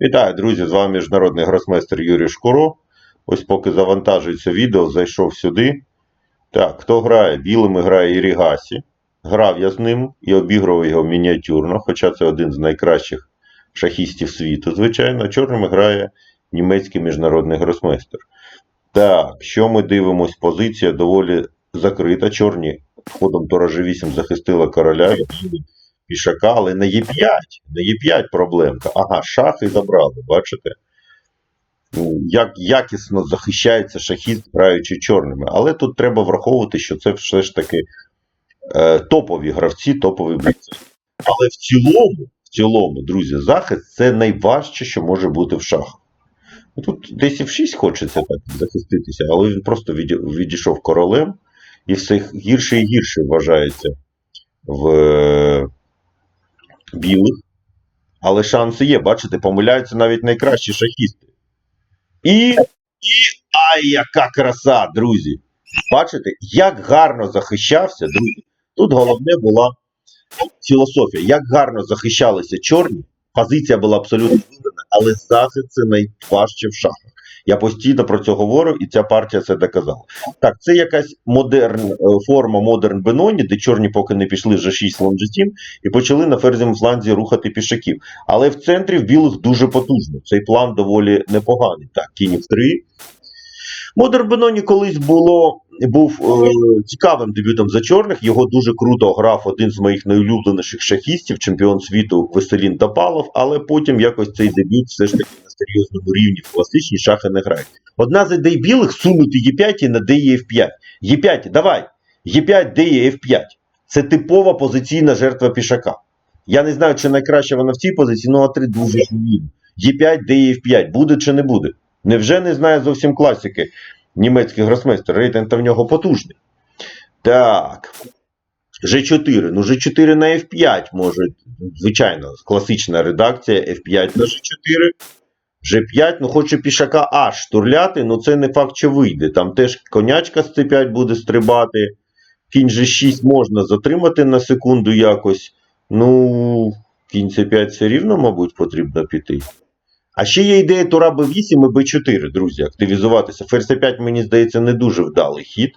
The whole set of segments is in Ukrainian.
Вітаю, друзі! З вами міжнародний гросмейстер Юрій Шкуро. Ось поки завантажується відео, зайшов сюди. Так, хто грає? Білими грає Ірігасі. Грав я з ним і обігрував його мініатюрно, хоча це один з найкращих шахістів світу, звичайно. Чорними грає німецький міжнародний гросмейстер. Так, що ми дивимось? Позиція доволі закрита. Чорні ходом Торожі 8 захистила короля. Пішака, але на Е5. На Е5 проблемка. Ага, шахи забрали, бачите? Ну, Як якісно захищається шахіст, граючи чорними. Але тут треба враховувати, що це все ж таки е, топові гравці, топові бійці. Але в цілому, в цілому, друзі, захист це найважче, що може бути в шахах. Ну, Тут десь і в 6 хочеться так захиститися, але він просто відійшов королем, і все гірше і гірше вважається в е, білих. Але шанси є, бачите, помиляються навіть найкращі шахісти. І. І. Ай, яка краса, друзі! Бачите, як гарно захищався, друзі. Тут головне була філософія. Як гарно захищалися чорні, позиція була абсолютно виграна, але захист це найважче в шахах. Я постійно про це говорю, і ця партія це доказала. Так, це якась модерн, е, форма модерн Беноні, де чорні поки не пішли вже 6 слон G7 і почали на ферзім фланзі рухати пішаків. Але в центрі в білих дуже потужно. Цей план доволі непоганий. Так, кінь в 3. Модерн Беноні колись було, був е, цікавим дебютом за чорних. Його дуже круто грав один з моїх найулюбленіших шахістів, чемпіон світу Веселін Топалов, але потім якось цей дебют все ж таки на серйозному рівні в класичні шахи не грає. Одна з ідей білих сунути Е5 і на DE F5. Е5, давай. Е5, DE F5. Це типова позиційна жертва пішака. Я не знаю, чи найкраще вона в цій позиції, ну А3 дуже вільно. Е5, DE F5. Буде чи не буде? Невже не знає зовсім класики німецький гросмейстер? Рейтинг там в нього потужний. Так. G4. Ну, G4 на F5 може, звичайно, класична редакція F5 на G4. G5, ну хоче пішака аж штурляти, ну це не факт, що вийде. Там теж конячка з C5 буде стрибати. Кінь G6 можна затримати на секунду якось. Ну, кінь C5 все рівно, мабуть, потрібно піти. А ще є ідея Тура Б8 і Б4, друзі, активізуватися. Ферзь 5 мені здається, не дуже вдалий хід.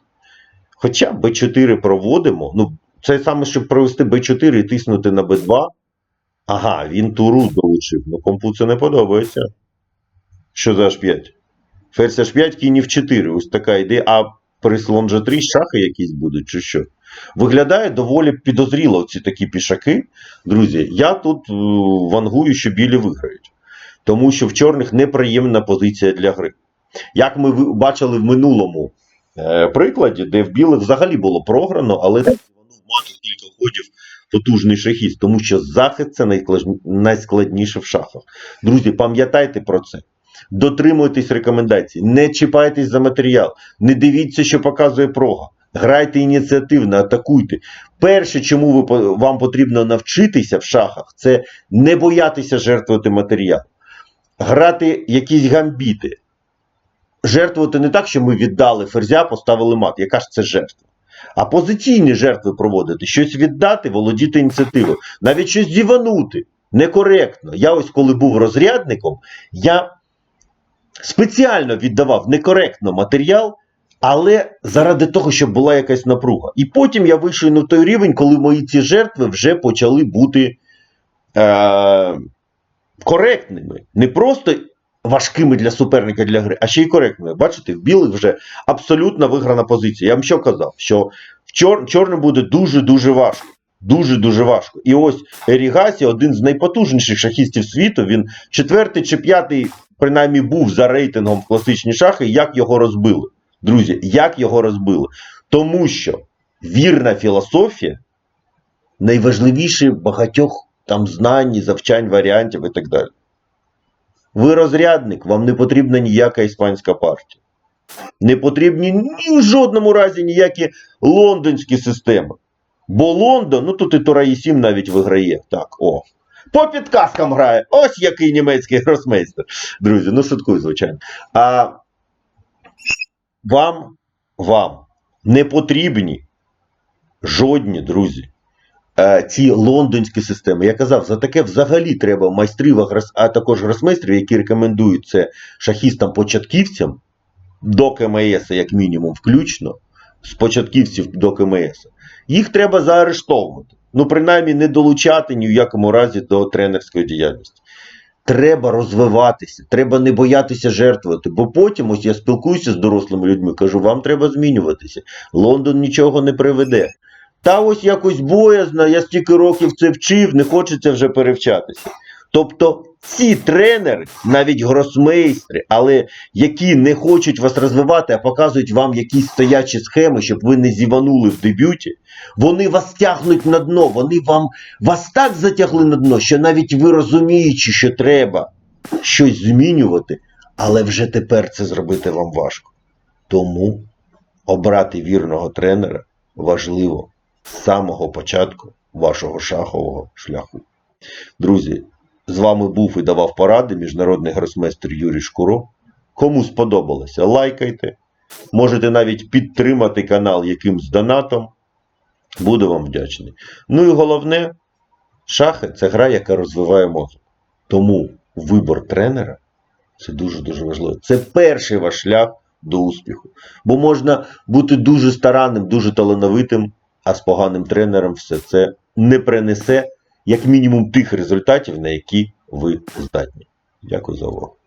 Хоча Б4 проводимо. Ну, це саме, щоб провести Б4 і тиснути на Б2. Ага, він туру долучив. Ну, компу це не подобається. Що за H5? Ферзь H5, кінь в 4. Ось така ідея. А при слон G3 шахи якісь будуть, чи що? Виглядає доволі підозріло ці такі пішаки. Друзі, я тут е, вангую, що білі виграють. Тому що в чорних неприємна позиція для гри. Як ми бачили в минулому е, прикладі, де в білих взагалі було програно, але воно в кілька ходів потужний шахіст, тому що захист це найскладніше в шахах. Друзі, пам'ятайте про це. Дотримуйтесь рекомендацій, не чіпайтесь за матеріал, не дивіться, що показує прога. Грайте ініціативно, атакуйте. Перше, чому ви, вам потрібно навчитися в шахах, це не боятися жертвувати матеріал. Грати якісь гамбіти. Жертвувати не так, що ми віддали ферзя, поставили мат. Яка ж це жертва? А позиційні жертви проводити, щось віддати, володіти ініціативою, навіть щось зіванути. Некоректно. Я ось коли був розрядником, я спеціально віддавав некоректно матеріал, але заради того, щоб була якась напруга. І потім я вийшов на той рівень, коли мої ці жертви вже почали бути е- коректними. Не просто важкими для суперника для гри, а ще й коректними. Бачите, в білих вже абсолютно виграна позиція. Я вам що казав, що в чор- чорним буде дуже-дуже важко. Дуже-дуже важко. І ось Ерігасі, один з найпотужніших шахістів світу, він четвертий чи п'ятий, принаймні, був за рейтингом класичні шахи, як його розбили. Друзі, як його розбили? Тому що вірна філософія найважливіше багатьох там знань, завчань, варіантів і так далі. Ви розрядник, вам не потрібна ніяка іспанська партія. Не потрібні ні в жодному разі ніякі лондонські системи. Бо Лондон, ну тут і Тура 7 навіть виграє. Так, о. По підказкам грає. Ось який німецький гросмейстер. Друзі, ну шуткую, звичайно. А вам, вам не потрібні жодні, друзі, ці лондонські системи. Я казав, за таке взагалі треба майстрів, а також гросмейстрів, які рекомендують це шахістам-початківцям до КМС, як мінімум, включно, з початківців до КМС. Їх треба заарештовувати. Ну, принаймні, не долучати ні в якому разі до тренерської діяльності. Треба розвиватися, треба не боятися жертвувати. Бо потім, ось я спілкуюся з дорослими людьми, кажу, вам треба змінюватися. Лондон нічого не приведе. Та ось якось боязно, я стільки років це вчив, не хочеться вже перевчатися. Тобто ці тренери, навіть гросмейстри, але які не хочуть вас розвивати, а показують вам якісь стоячі схеми, щоб ви не зіванули в дебюті, вони вас тягнуть на дно, вони вам вас так затягли на дно, що навіть ви розуміючи, що треба щось змінювати, але вже тепер це зробити вам важко. Тому обрати вірного тренера важливо з самого початку вашого шахового шляху. Друзі, з вами був і давав поради міжнародний гросмейстер Юрій Шкуро. Кому сподобалося, лайкайте. Можете навіть підтримати канал якимсь донатом. Буду вам вдячний. Ну і головне, шахи це гра, яка розвиває мозок. Тому вибор тренера це дуже-дуже важливо. Це перший ваш шлях до успіху. Бо можна бути дуже старанним, дуже талановитим, а з поганим тренером все це не принесе як мінімум тих результатів, на які ви здатні. Дякую за увагу.